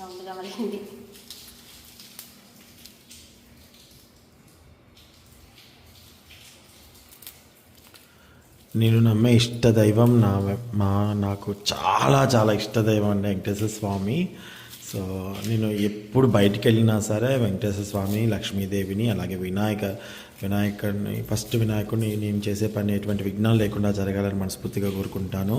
రౌండ్గా మళ్ళీ నేను నమ్మే ఇష్ట దైవం నా మా నాకు చాలా చాలా ఇష్ట దైవం అంటే వెంకటేశ్వర స్వామి. సో నేను ఎప్పుడు బయటికి వెళ్ళినా సరే వెంకటేశ్వర స్వామి లక్ష్మీదేవిని అలాగే వినాయక వినాయకుడిని ఫస్ట్ వినాయకుడిని నేను చేసే పని ఎటువంటి విఘ్నాలు లేకుండా జరగాలని మనస్ఫూర్తిగా కోరుకుంటాను.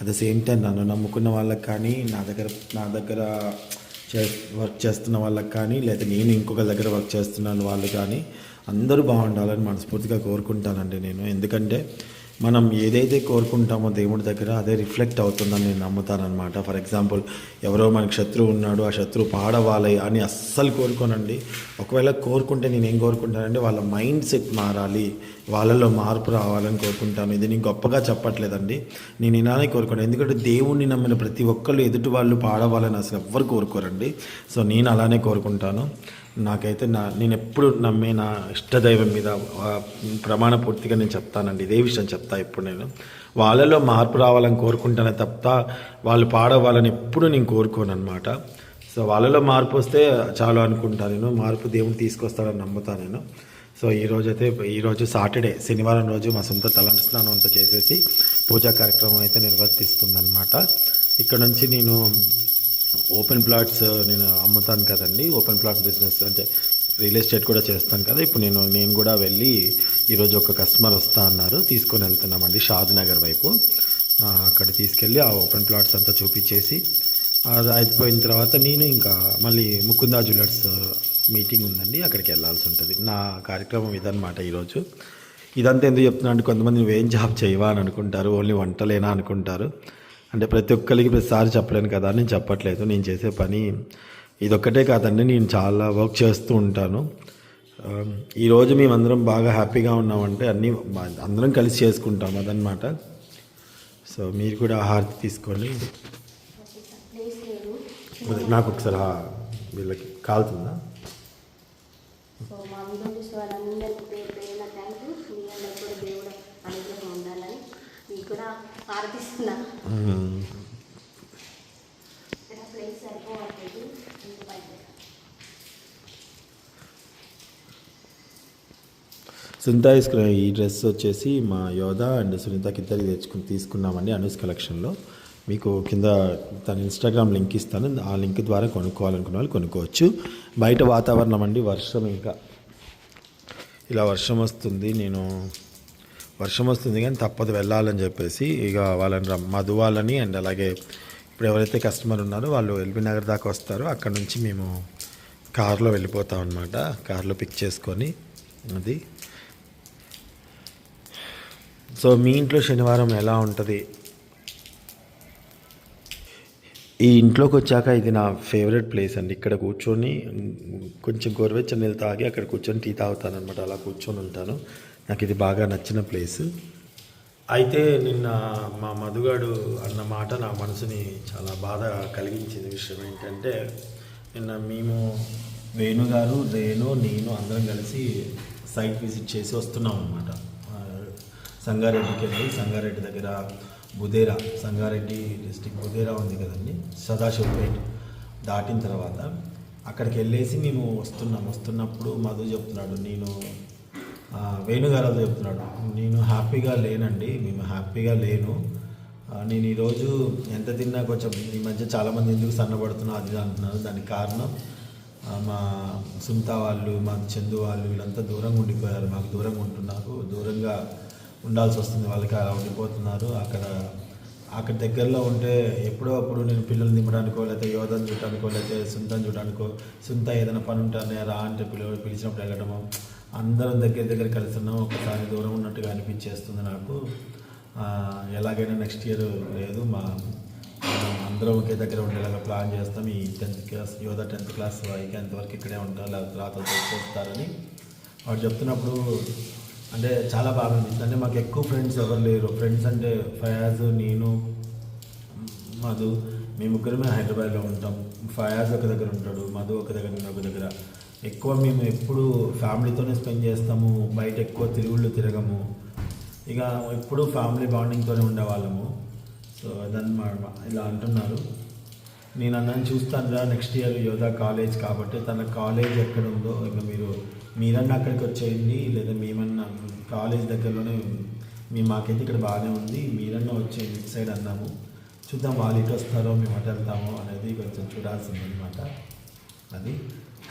అట్ ద సేమ్ టైం నన్ను నమ్ముకున్న వాళ్ళకి కానీ నా దగ్గర నా దగ్గర వర్క్ చేస్తున్న వాళ్ళకి కానీ లేదా నేను ఇంకొక దగ్గర వర్క్ చేస్తున్నాను వాళ్ళు కానీ అందరూ బాగుండాలని మనస్ఫూర్తిగా కోరుకుంటానండి నేను. ఎందుకంటే మనం ఏదైతే కోరుకుంటామో దేవుడి దగ్గర అదే రిఫ్లెక్ట్ అవుతుందని నేను నమ్ముతానమాట ఫర్ ఎగ్జాంపుల్ ఎవరో మనకి శత్రువు ఉన్నాడు ఆ శత్రువు పాడవాలి అని అస్సలు కోరుకోనండి. ఒకవేళ కోరుకుంటే నేను ఏం కోరుకుంటానంటే వాళ్ళ మైండ్ సెట్ మారాలి. వాళ్ళలో మార్పు రావాలని కోరుకుంటాను. ఇది నేను గొప్పగా చెప్పట్లేదండి. నేను ఇలానే కోరుకోను. ఎందుకంటే దేవుణ్ణి నమ్మిన ప్రతి ఒక్కళ్ళు ఎదుటి వాళ్ళు పాడవాలని అసలు ఎవ్వరు కోరుకోరండి. సో నేను అలానే కోరుకుంటాను. నాకైతే నా నేను ఎప్పుడు నమ్మే నా ఇష్టదైవం మీద ప్రమాణ పూర్తిగా నేను చెప్తానండి. ఇదే విషయం చెప్తా ఇప్పుడు నేను. వాళ్ళలో మార్పు రావాలని కోరుకుంటానే తప్ప వాళ్ళు పాడవాలని ఎప్పుడు నేను కోరుకోను అనమాట సో వాళ్ళలో మార్పు వస్తే చాలు అనుకుంటాను నేను. మార్పు దేవుడు తీసుకొస్తాడని నమ్ముతాను నేను. సో ఈరోజు అయితే ఈరోజు సాటర్డే శనివారం రోజు మా సొంత తలంటి స్నానం అంతా చేసేసి పూజా కార్యక్రమం అయితే నిర్వర్తిస్తుందన్నమాట. ఇక్కడ నుంచి నేను ఓపెన్ ప్లాట్స్ నేను అమ్ముతాను కదండి. ఓపెన్ ప్లాట్స్ బిజినెస్ అంటే రియల్ ఎస్టేట్ కూడా చేస్తాను కదా. ఇప్పుడు నేను నేను కూడా వెళ్ళి ఈరోజు ఒక కస్టమర్ వస్తా అన్నారు. తీసుకొని వెళ్తున్నామండి షాద్ నగర్ వైపు. అక్కడ తీసుకెళ్ళి ఆ ఓపెన్ ప్లాట్స్ అంతా చూపించేసి అది అయిపోయిన తర్వాత నేను ఇంకా మళ్ళీ ముకుందా జ్యువెలర్స్ మీటింగ్ ఉందండి. అక్కడికి వెళ్ళాల్సి ఉంటుంది. నా కార్యక్రమం ఇదన్నమాట ఈరోజు. ఇదంతా ఎందుకు చెప్తున్నా అంటే కొంతమంది నువ్వేం జాబ్ చేయవా అని అనుకుంటారు. ఓన్లీ వంటలేనా అనుకుంటారు. అంటే ప్రతి ఒక్కరికి ప్రతిసారి చెప్పలేను కదా అని నేను చెప్పట్లేదు నేను చేసే పని ఇదొక్కటే కాదండి నేను చాలా వర్క్ చేస్తూ ఉంటాను. ఈరోజు మేమందరం బాగా హ్యాపీగా ఉన్నామంటే అన్నీ అందరం కలిసి చేసుకుంటాం అదనమాట సో మీరు కూడా హారతి తీసుకొని నాకు ఒకసారి వీళ్ళకి కాలుతుందా? సో మా వీడియో చూసే వాళ్ళందరికీ పేరు పేరున థ్యాంక్ యూ మీ అందరూ కూడా దేవుడు అనుగ్రహం ఉండాలని మీకు కూడా ప్లేస్ సరిపోవట్లేదు సునీత తీసుకున్న ఈ డ్రెస్ వచ్చేసి మా యోధ అండ్ సునీతకి ఇద్దరికి తెచ్చుకుని తీసుకున్నామండి అనూస్ కలెక్షన్లో. మీకు కింద తన ఇన్స్టాగ్రామ్ లింక్ ఇస్తాను. ఆ లింక్ ద్వారా కొనుక్కోవాలనుకున్న వాళ్ళు కొనుక్కోవచ్చు. బయట వాతావరణం అండి వర్షం ఇంకా. ఇలా వర్షం వస్తుంది నేను వర్షం వస్తుంది కానీ తప్పదు వెళ్ళాలని చెప్పేసి ఇక వాళ్ళని రమ్- మధు వాళ్ళని అండ్ అలాగే ఇప్పుడు ఎవరైతే కస్టమర్ ఉన్నారో వాళ్ళు ఎల్బీ నగర్ దాకా వస్తారో అక్కడ నుంచి మేము కారులో వెళ్ళిపోతాం అనమాట కారులో పిక్ చేసుకొని అది. సో మీ ఇంట్లో శనివారం ఎలా ఉంటుంది? ఈ ఇంట్లోకి వచ్చాక ఇది నా ఫేవరెట్ ప్లేస్ అండి. ఇక్కడ కూర్చొని కొంచెం గోరువెచ్చని నీళ్ళు తాగి అక్కడ కూర్చొని టీ తాగుతాను అనమాట అలా కూర్చొని ఉంటాను. నాకు ఇది బాగా నచ్చిన ప్లేస్. అయితే నిన్న మా మధుగాడు అన్న మాట నా మనసుని చాలా బాధ కలిగించిన విషయం ఏంటంటే నిన్న మేము వేణుగారు రేణు నేను అందరం కలిసి సైట్ విజిట్ చేసి వస్తున్నాం అనమాట సంగారెడ్డికి వెళ్ళి సంగారెడ్డి దగ్గర బుదేరా సంగారెడ్డి డిస్టిక్ బుదేరా ఉంది కదండి సదాశివపేట్ దాటిన తర్వాత అక్కడికి వెళ్ళేసి మేము వస్తున్నాం. వస్తున్నప్పుడు మధు చెప్తున్నాడు నేను ఆ, వేణుగారు చెప్తున్నాడు. నేను హ్యాపీగా లేనండి మేము హ్యాపీగా లేను. నేను ఈరోజు ఎంత తిన్నా కొంచెం ఈ మధ్య చాలామంది ఎందుకు సన్నబడుతున్నా అది అంటున్నారు. దానికి కారణం మా సుంత వాళ్ళు మా చందు వాళ్ళు వీళ్ళంతా దూరంగా ఉండిపోయారు. మాకు దూరంగా ఉంటున్నారు. దూరంగా ఉండాల్సి వస్తుంది. వాళ్ళకి అలా ఉండిపోతున్నారు. అక్కడ అక్కడ దగ్గరలో ఉంటే ఎప్పుడో అప్పుడు నేను పిల్లల్ని దింపడానికో లేకపోతే యోధను చూడడానికో లేకపోతే సుంతను చూడడానికో సుంత ఏదైనా పని ఉంటానే రా అంటే పిల్ల పిలిచినప్పుడు వెళ్ళడము. అందరం దగ్గర దగ్గర కలుస్తున్నాం. ఒకసారి దూరం ఉన్నట్టుగా అనిపించేస్తుంది నాకు. ఎలాగైనా నెక్స్ట్ ఇయర్ లేదు. మా అందరం ఒకే దగ్గర ఉండేలాగా ప్లాన్ చేస్తాం. ఈ టెన్త్ క్లాస్ యోధ టెన్త్ క్లాస్ వారికి ఎంతవరకు ఇక్కడే ఉంటారు లేకపోతే రాత చేస్తారని వాడు చెప్తున్నప్పుడు అంటే చాలా బాగా అనిపించింది అంటే మాకు ఎక్కువ ఫ్రెండ్స్ ఎవరు లేరు. ఫ్రెండ్స్ అంటే ఫయాజ్ నేను మధు. మేము ముగ్గురమే హైదరాబాద్లో ఉంటాం. ఫయాజ్ ఒక దగ్గర ఉంటాడు. మధు ఒక దగ్గర నేను ఒక దగ్గర. ఎక్కువ మేము ఎప్పుడు ఫ్యామిలీతోనే స్పెండ్ చేస్తాము బయట ఎక్కువ తిరుగుళ్ళు తిరగము. ఇక ఎప్పుడు ఫ్యామిలీ బాండింగ్తోనే ఉండేవాళ్ళము. సో దాన్ని మా ఇలా అంటున్నారు. నేను అన్నని చూస్తాను రా నెక్స్ట్ ఇయర్ యోధా కాలేజ్ కాబట్టి తన కాలేజ్ ఎక్కడ ఉందో ఇక మీరు మీరన్నా అక్కడికి వచ్చేయండి లేదా మేమన్నా కాలేజ్ దగ్గరలోనే మీ మాకైతే ఇక్కడ బాగానే ఉంది మీరన్నా వచ్చేయండి ఇటు సైడ్ అన్నాము. చూద్దాం వాళ్ళు ఇటు వస్తారో మేము అటు వెళ్తామో అనేది కొంచెం చూడాల్సింది అనమాట అది.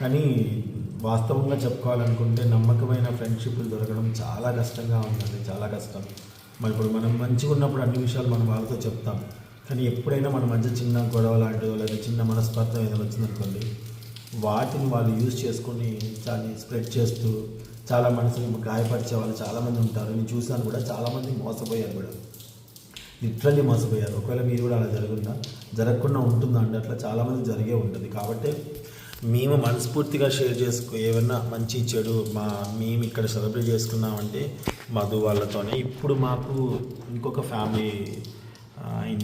కానీ వాస్తవంగా చెప్పుకోవాలనుకుంటే నమ్మకమైన ఫ్రెండ్షిప్లు దొరకడం చాలా కష్టంగా ఉందండి చాలా కష్టం. మరి ఇప్పుడు మనం మంచిగా ఉన్నప్పుడు అన్ని విషయాలు మనం వాళ్ళతో చెప్తాం. కానీ ఎప్పుడైనా మన మధ్య చిన్న గొడవ లాంటిదో లేదా చిన్న మనస్పర్ధం ఏదైనా వచ్చిందనుకోండి వాటిని వాళ్ళు యూజ్ చేసుకొని దాన్ని స్ప్రెడ్ చేస్తూ చాలా మనసుని గాయపరిచే వాళ్ళు చాలామంది ఉంటారు. నేను చూసాను కూడా చాలామంది మోసపోయారు కూడా. లిటరల్లీ మోసపోయారు. ఒకవేళ మీరు కూడా అలా జరుగుందా? జరగకుండా ఉంటుందా అంటే అట్లా చాలామంది జరిగే ఉంటుంది. కాబట్టి మేము మనస్ఫూర్తిగా షేర్ చేసుకో ఏమన్నా మంచి చెడు మా మేము ఇక్కడ సెలబ్రేట్ చేసుకున్నామంటే మధు వాళ్ళతోనే. ఇప్పుడు మాకు ఇంకొక ఫ్యామిలీ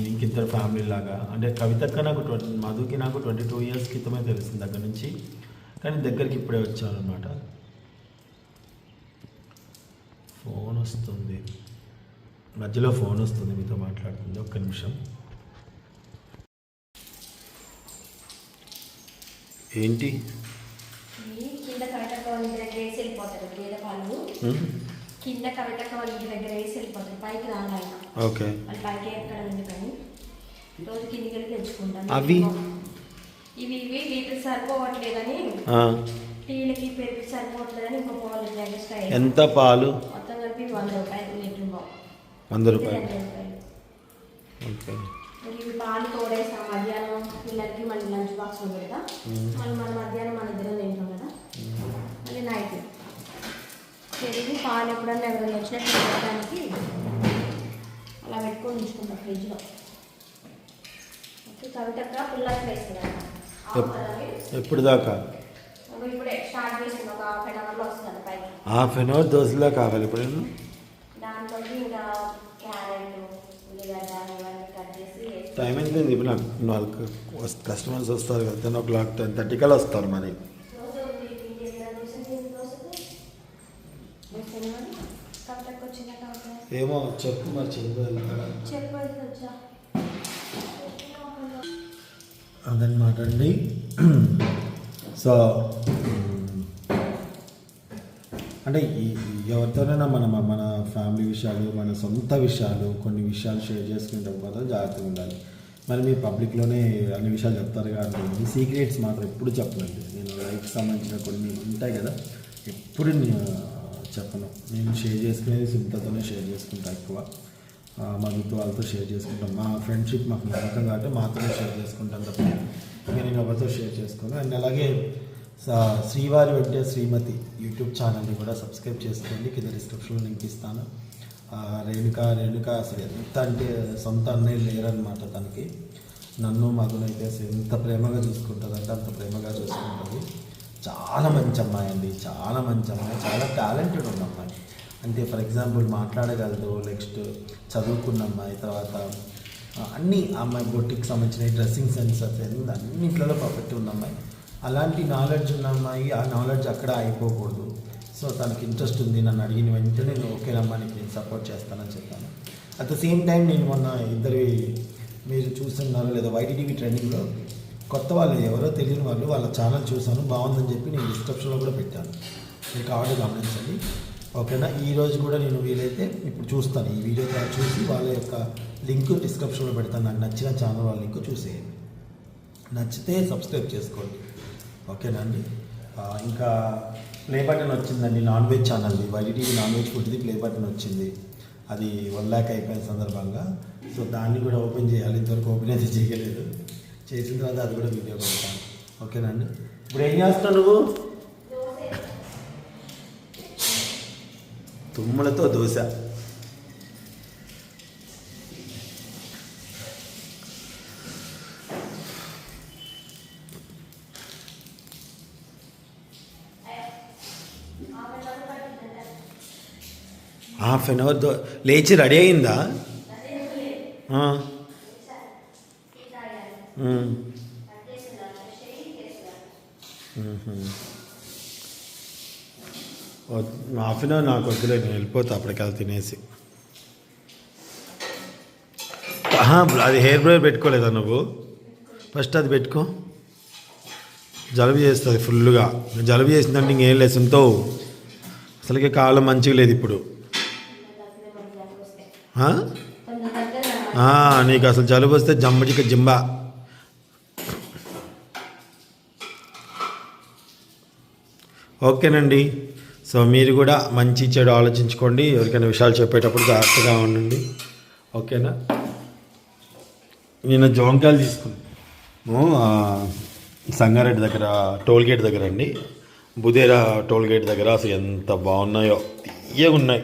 ఇంకిద్దరు ఫ్యామిలీ లాగా. అంటే కవితక్క నాకు ట్వంటీ మధుకి నాకు ట్వంటీ టూ ఇయర్స్ క్రితమే తెలిసింది దగ్గర నుంచి. కానీ దగ్గరికి ఇప్పుడే వచ్చాను అనమాట ఫోన్ వస్తుంది. మధ్యలో ఫోన్ వస్తుంది మీతో మాట్లాడుతుంది. ఒక్క నిమిషం. ఏంటి? కింద కవితక్క వాళ్ళ ఇంటి దగ్గర వేసి వెళ్ళిపోతారు గేదె పాలు. కింద కవితక్క వాళ్ళ ఇంటి దగ్గర వేసి వెళ్ళిపోతారు పైకి ఓకే. వాళ్ళు పైకి ఎక్కడ ఎందుకని రోజు కిందికి వెళ్ళి తెచ్చుకుంటాను అవి? ఇవి ఇవి లీటర్ సరిపోవట్లేదని ఆ, టీలకి పెరుగు సరిపోవట్లేదని ఇంకో పాలు ఎక్స్ట్రా ఎంత పాలు? మొత్తం కలిపి వంద రూపాయలు లీటర్ వంద రూపాయలు. ఓకే. ఇవి పాలు తోడేస్తాం మధ్యాహ్నం పిల్లలకి మళ్ళీ లంచ్ మళ్ళీ మన మధ్యాహ్నం మన ఇద్దరం తింటాం కదా. మళ్ళీ నైట్ పెరిగి పాలు ఎప్పుడన్నా ఎవరైనా వచ్చినట్టు అలా పెట్టుకొని ఉంచుకుంటాం ఫ్రిడ్జ్లో కవితక్క ఎప్పుడు దాకా? హాఫ్ అన్ అవర్ దోశలా కావాలి ఇప్పుడు నేను దాంట్లో ఇంకా క్యారెట్ ఉల్లిగడ్డ ఇవన్నీ కట్ చేసి వేసి టైం ఎంత ఇప్పుడు నాకు నాలుగు కస్టమర్స్ వస్తారు కదా ten o'clock ten thirty కల్లా వస్తారు మరి. ఏమో చెప్పు మరి చెప్పు అదనమాట అండి సో అంటే ఎవరితోనైనా మన మన ఫ్యామిలీ విషయాలు మన సొంత విషయాలు కొన్ని విషయాలు షేర్ చేసుకుంటాం మాత్రం జాగ్రత్తగా ఉండాలి. మరి మీరు పబ్లిక్లోనే అన్ని విషయాలు చెప్తారు కాబట్టి సీక్రెట్స్ మాత్రం ఎప్పుడు చెప్పనండి. నేను లైఫ్కి సంబంధించిన కొన్ని ఉంటాయి కదా ఎప్పుడు నేను చెప్పను. నేను షేర్ చేసుకునేది సుంతతోనే షేర్ చేసుకుంటా ఎక్కువ. మా మిత్రు వాళ్ళతో షేర్ చేసుకుంటాం. మా ఫ్రెండ్షిప్ మాకు నమ్మకం కాబట్టి మాత్రమే షేర్ చేసుకుంటాం తప్ప ఇంకా నేను ఎవరితో షేర్ చేసుకోను. అండ్ అలాగే శ్రీవారి వెంటే శ్రీమతి యూట్యూబ్ ఛానల్ని కూడా సబ్స్క్రైబ్ చేసుకోండి. కింద డిస్క్రిప్షన్లో లింక్ ఇస్తాను. రేణుక రేణుక అసలు ఎంత అంటే సొంత అన్నయ్య లేరనమాట తనకి. నన్ను మధునైతే ఎంత ప్రేమగా చూసుకుంటుంది అంటే అంత ప్రేమగా చూసుకుంటుంది. చాలా మంచి అమ్మాయి అండి. చాలా మంచి అమ్మాయి. చాలా టాలెంటెడ్ ఉన్న అమ్మాయి. అంటే ఫర్ ఎగ్జాంపుల్ మాట్లాడగలదు నెక్స్ట్ చదువుకున్న అమ్మాయి తర్వాత అన్నీ అమ్మాయి బొట్టికి సంబంధించిన డ్రెస్సింగ్ సెన్స్ అన్ని అన్నింటిలో పర్ఫెక్ట్ ఉన్న అమ్మాయి. అలాంటి నాలెడ్జ్ ఉన్న అమ్మాయి ఆ నాలెడ్జ్ అక్కడ అయిపోకూడదు సో తనకి ఇంట్రెస్ట్ ఉంది నన్ను అడిగిన వెంటనే నేను ఓకేనమ్మా నీకు నేను సపోర్ట్ చేస్తానని చెప్పాను. అట్ ద సేమ్ టైం నేను మొన్న ఇద్దరి మీరు చూస్తున్నారు లేదా వైటీటీవీ ట్రెండింగ్లో కొత్త వాళ్ళు ఎవరో తెలియని వాళ్ళు వాళ్ళ ఛానల్ చూశాను బాగుందని చెప్పి నేను డిస్క్రిప్షన్లో కూడా పెట్టాను. మీకు కావాలి గమనించండి. ఓకేనా? ఈ రోజు కూడా నేను వీలైతే ఇప్పుడు చూస్తాను. ఈ వీడియో ద్వారా చూసి వాళ్ళ యొక్క లింక్ డిస్క్రిప్షన్లో పెడతాను. నాకు నచ్చిన ఛానల్ వాళ్ళ లింక్ చూసేయండి. నచ్చితే సబ్స్క్రైబ్ చేసుకోండి. ఓకేనా అండి? ఇంకా ప్లే బటన్ వచ్చిందండి నాన్ వెజ్ ఛానల్ది. వైటీవీ నాన్ వెజ్ ఫుడ్ది ప్లే బటన్ వచ్చింది. అది వన్ ల్యాక్ అయిపోయిన సందర్భంగా. సో దాన్ని కూడా ఓపెన్ చేయాలి. ఇంతవరకు ఓపెన్ అయితే చేయలేదు. చేసిన తర్వాత అది కూడా వీడియో పెడతాను. ఓకేనా అండి? ఇప్పుడు ఏం చేస్తావు నువ్వు? తుమ్మలతో దోశ. హాఫ్ అన్ అవర్ లేచి రెడీ అయిందా? హాఫ్ అన్ అవర్ నాకు వద్దులే నేను వెళ్ళిపోతా అప్పటికల్లా తినేసి. అది హెయిర్ బ్రయర్ పెట్టుకోలేదా నువ్వు? ఫస్ట్ అది పెట్టుకో. జలుబు చేస్తుంది ఫుల్గా జలుబు చేసిందంటే ఇంకేం లేదు సుంతో అసలుకే కాలం మంచిగా లేదు ఇప్పుడు. నీకు అసలు జలుబు వస్తే జమ్మజిక జింబా. ఓకేనండి. సో మీరు కూడా మంచి చెడు ఆలోచించుకోండి. ఎవరికైనా విషయాలు చెప్పేటప్పుడు జాగ్రత్తగా ఉండండి. ఓకేనా? నేను జోంకాయలు తీసుకున్నాను సంగారెడ్డి దగ్గర టోల్గేట్ దగ్గర అండి. బుదేరా టోల్గేట్ దగ్గర అసలు ఎంత బాగున్నాయో తీయగా ఉన్నాయి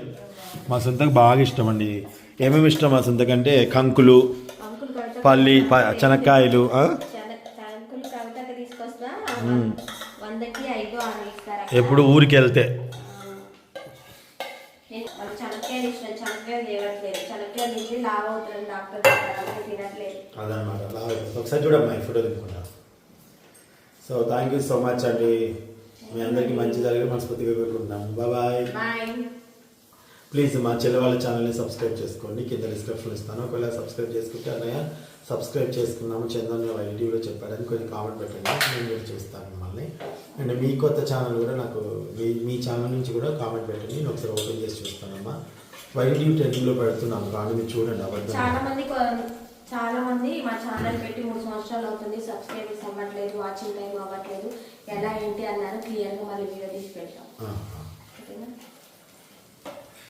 మా సొంతకు బాగా ఇష్టం అండి. ఏమేమి ఇష్టం మా సొంతకంటే కంకులు పల్లి ఇస్తారా ఎప్పుడు ఊరికి వెళ్తే. ఒకసారి చూడమ్మా ఈ ఫోటో తీసుకుంటా. So thank you so much అండి. మీ అందరికీ మంచి జరిగి మనస్ఫూర్తిగా కోరుకుంటున్నాము బాయ్ బాయ్ ప్లీజ్ మా చెల్లి వాళ్ళ ఛానల్ని సబ్స్క్రైబ్ చేసుకోండి. కింద డిస్క్రిప్షన్ ఇస్తాను. ఒకవేళ సబ్స్క్రైబ్ చేసుకుంటే అన్నయ్య సబ్స్క్రైబ్ చేసుకున్నాము చందన్ వైటీవీలో చెప్పారని కొన్ని కామెంట్ పెట్టండి. నేను కూడా చూస్తాను మిమ్మల్ని. అండ్ మీ కొత్త ఛానల్ కూడా నాకు మీ మీ ఛానల్ నుంచి కూడా కామెంట్ పెట్టండి. నేను ఒకసారి ఓపెన్ చేసి చూస్తానమ్మా. వైటీవీ టెన్లో పెడుతున్నాను కానీ మీరు చూడండి అబద్ధం. చాలా మంది చాలా మంది మా ఛానల్ పెట్టి మూడు సంవత్సరాలు అవుతుంది. సబ్స్క్రైబర్స్ అవ్వట్లేదు వాచింగ్ టైం అవ్వట్లేదు. ఎలా ఏంటి అన్నారు క్లియర్గా మళ్ళీ వీడియో తీసి పెట్టాం